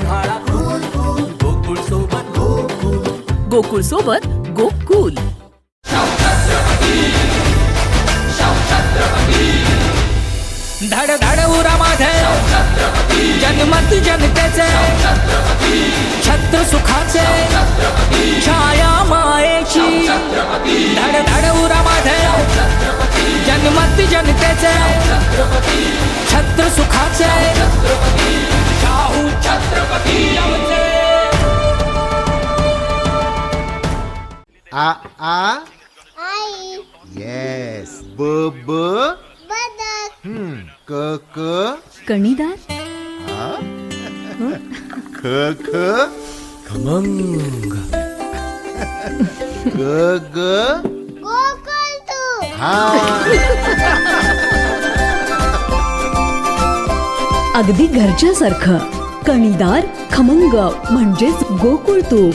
उन्हाळा cool cool Gokul सोबत गोकुल. गोकुळ सोबत गोकुल. धड धड उरा माझे. जन्मत जनतेचे. छत्र सुखाचे. छाया मायेची. धड धड उरा माझे. जन्मत जनतेचे. छत्र आ आ? आई. येस ब ब बदक हम्म क क कणीदार ख ख खमंग. ग ग गोकुळ तू. हा. अगदी घरच्यासारखं. कणीदार खमंग म्हणजेच गोकुळ तूप